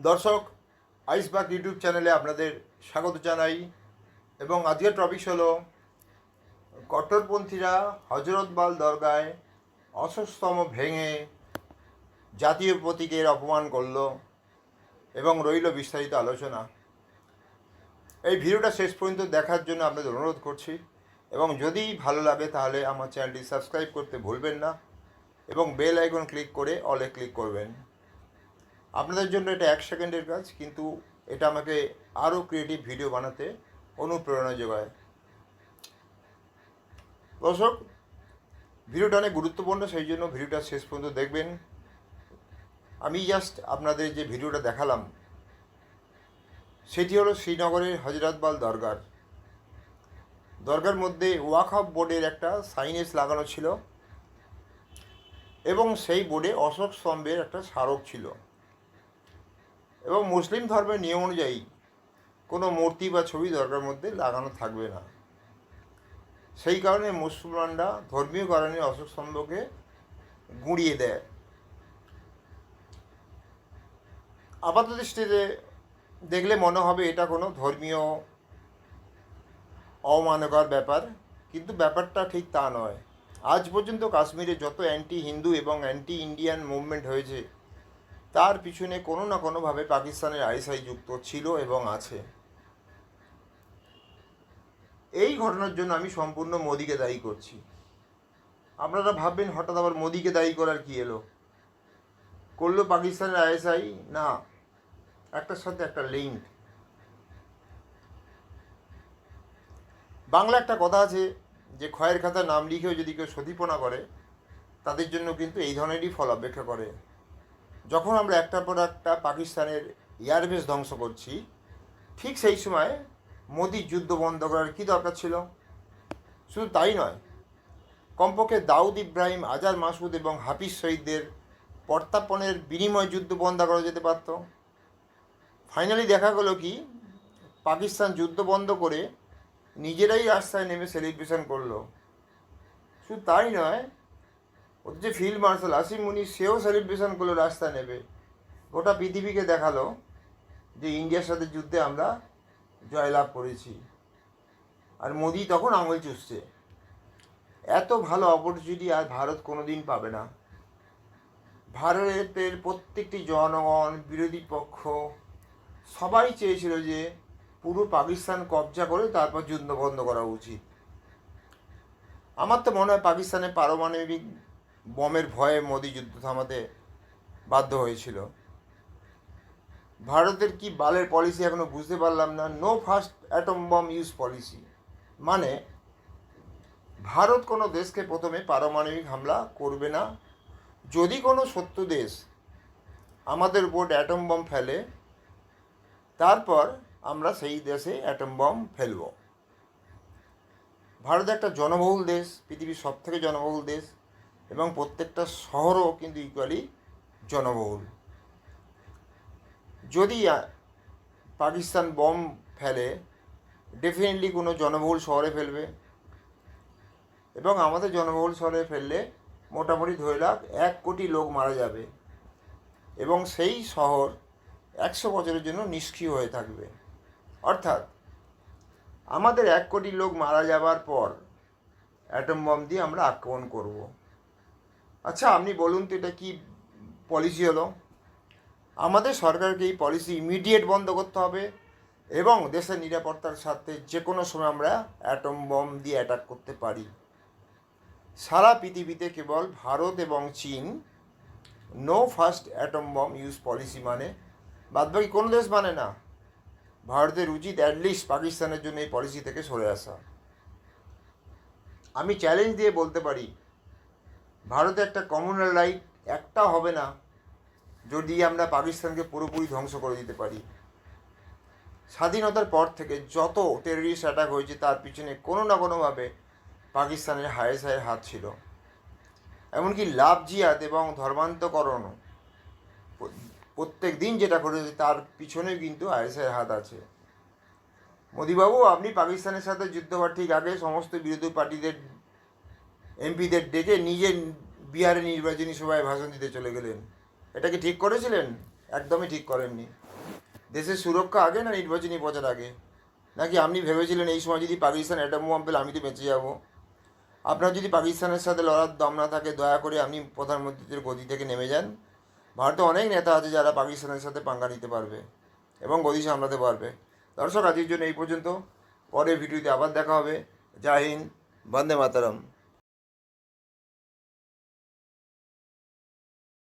দর্শক, আইসবাগ ইউটিউব চ্যানেলে আপনাদের স্বাগত জানাই। এবং আজকের টপিক হলো, কট্টরপন্থীরা হজরতবাল দরগায় অসস্তম ভেঙে জাতীয় প্রতীকের অপমান করল এবং রইল বিস্তারিত আলোচনা। এই ভিডিওটা শেষ পর্যন্ত দেখার জন্য আপনাদের অনুরোধ করছি। এবং যদি ভালো লাগে তাহলে আমার চ্যানেলটি সাবস্ক্রাইব করতে ভুলবেন না। এবং বেল আইকন ক্লিক করে অলে ক্লিক করবেন। আপনাদের জন্য এটা এক সেকেন্ডের কাজ, কিন্তু এটা আমাকে আরও ক্রিয়েটিভ ভিডিও বানাতে অনুপ্রেরণা যোগায়। দর্শক, ভিডিওটা অনেক গুরুত্বপূর্ণ, সেই জন্য ভিডিওটা শেষ পর্যন্ত দেখবেন। আমি জাস্ট আপনাদের যে ভিডিওটা দেখালাম, সেটি হলো শ্রীনগরের হজরতবাল দরগার। দরগার মধ্যে ওয়াকফ বোর্ডের একটা সাইনেস লাগানো ছিল এবং সেই বোর্ডে অশোক স্তম্ভের একটা স্মারক ছিল। এবং মুসলিম ধর্মের নিয়ম অনুযায়ী কোনো মূর্তি বা ছবি দরকার মধ্যে লাগানো থাকবে না। সেই কারণে মুসলমানরা ধর্মীয় কারণে অশোক স্তম্ভকে গুঁড়িয়ে দেয়। আপাত দৃষ্টিতে দেখলে মনে হবে এটা কোনো ধর্মীয় অমানকর ব্যাপার, কিন্তু ব্যাপারটা ঠিক তা নয়। আজ পর্যন্ত কাশ্মীরে যত অ্যান্টি হিন্দু এবং অ্যান্টি ইন্ডিয়ান মুভমেন্ট হয়েছে তার পিছনে কোনো না কোনোভাবে পাকিস্তানের আইএসআই যুক্ত ছিল এবং আছে। এই ঘটনার জন্য আমি সম্পূর্ণ মোদিকে দায়ী করছি। আপনারা ভাববেন হঠাৎ আবার মোদিকে দায়ী করার কি এলো? করল পাকিস্তানের আইএসআই? না, একটার সাথে একটা লিঙ্ক বাংলা একটা কথা আছে যে, ক্ষয়ের খাতা নাম লিখেও যদি কেউ সতীপনা করে, তাদের জন্য কিন্তু এই ধরনেরই ফল অপেক্ষা করে। যখন আমরা একটার পর একটা পাকিস্তানের এয়ারবেস ধ্বংস করছি, ঠিক সেই সময় মোদির যুদ্ধ বন্ধ করার কী দরকার ছিল? শুধু তাই নয়, কমপক্ষে দাউদ ইব্রাহিম আজার মাসুদ এবং হাফিজ শহীদদের প্রত্যাপনের বিনিময় যুদ্ধ বন্ধ করা যেতে পারত। ফাইনালি দেখা গেলো কি, পাকিস্তান যুদ্ধ বন্ধ করে নিজেরাই রাস্তায় নেমে সেলিব্রেশন করল। শুধু তাই নয় যে ফিল্ড মার্শাল আসিম মুনি, সেও সেলিব্রেশন করল রাস্তায় নেবে। গোটা পৃথিবীকে দেখাল যে ইন্ডিয়ার সাথে যুদ্ধে আমরা জয়লাভ করেছি। আর মোদি তখন আঙুল চুষছে। এত ভালো অপরচুনিটি আর ভারত কোনো দিন পাবে না। ভারতের প্রত্যেকটি জনগণ, বিরোধী পক্ষ, সবাই চেয়েছিল যে পুরো পাকিস্তান কবজা করে তারপর যুদ্ধ বন্ধ করা উচিত। আমার তো মনে হয় পাকিস্তানের পারমাণবিক বমের ভয়ে মোদি যুদ্ধ থামাতে বাধ্য হয়েছিল। ভারতের কি বালের পলিসি এখনও বুঝতে পারলাম না? No first atom bomb use policy মানে ভারত কোনো দেশকে প্রথমে পারমাণবিক হামলা করবে না। যদি কোনো শত্রু দেশ আমাদের উপর অ্যাটম বম ফেলে, তারপর আমরা সেই দেশে অ্যাটম বম ফেলব। ভারত একটা জনবহুল দেশ, পৃথিবীর সব থেকে জনবহুল দেশ। এবং প্রত্যেকটা শহরও কিন্তু ইকুয়ালি জনবহুল। যদি পাকিস্তান বম ফেলে ডেফিনেটলি কোনো জনবহুল শহরে ফেলবে। এবং আমাদের জনবহুল শহরে ফেললে মোটামুটি ধরে রাখ, এক কোটি লোক মারা যাবে। এবং সেই শহর একশো বছরের জন্য নিষ্ক্রিয় হয়ে থাকবে। অর্থাৎ, আমাদের এক কোটি লোক মারা যাবার পর অ্যাটম বম দিয়ে আমরা আক্রমণ করব। আচ্ছা আপনি বলুন তো এটা কি পলিসি হলো? আমাদের সরকারকে এই পলিসি ইমিডিয়েট বন্ধ করতে হবে এবং দেশের নিরাপত্তার সাথে যে কোনো সময় আমরা অ্যাটম বম দিয়ে অ্যাটাক করতে পারি। সারা পৃথিবীতে কেবল ভারত এবং চীন no first atom bomb use policy মানে বাদবাকি কোনো দেশ মানে না। ভারতের উচিত অ্যাটলিস্ট পাকিস্তানের জন্য এই পলিসি থেকে সরে আসা। আমি চ্যালেঞ্জ দিয়ে বলতে পারি ভারতে একটা কমনাল রাইট একটা হবে না, যদি আমরা পাকিস্তানকে পুরোপুরি ধ্বংস করে দিতে পারি। স্বাধীনতার পর থেকে যত টেররিস্ট অ্যাটাক হয়েছে, তার পিছনে কোনো না কোনোভাবে পাকিস্তানের হায়েসায়ের হাত ছিল। এমনকি লাভ জিয়াদ এবং ধর্মান্তকরণ প্রত্যেক দিন যেটা করেছে তার পিছনেও কিন্তু আইএসআইয়ের হাত আছে। মোদিবাবু, আপনি পাকিস্তানের সাথে যুদ্ধ হওয়ার ঠিক আগে সমস্ত বিরোধী পার্টিদের এমপিদের ডেকে নিজে বিহারে নির্বাচনী সভায় ভাষণ দিতে চলে গেলেন। এটা কি ঠিক করেছিলেন? একদমই ঠিক করেননি। দেশের সুরক্ষা আগে না নির্বাচনী প্রচার আগে? নাকি আপনি ভেবেছিলেন এই সময় যদি পাকিস্তান অ্যাটম বোম পেলে আমি তো বেঁচে যাব? আপনার যদি পাকিস্তানের সাথে লড়ার দম না থাকে, দয়া করে আপনি প্রধানমন্ত্রীদের গদি থেকে নেমে যান। ভারতে অনেক নেতা আছে যারা পাকিস্তানের সাথে পাঙ্গা নিতে পারবে এবং গদি সামলাতে পারবে। দর্শক, আজকের জন্য এই পর্যন্ত। পরের ভিডিওতে আবার দেখা হবে। জয় হিন্দ, বন্দে মাতারম।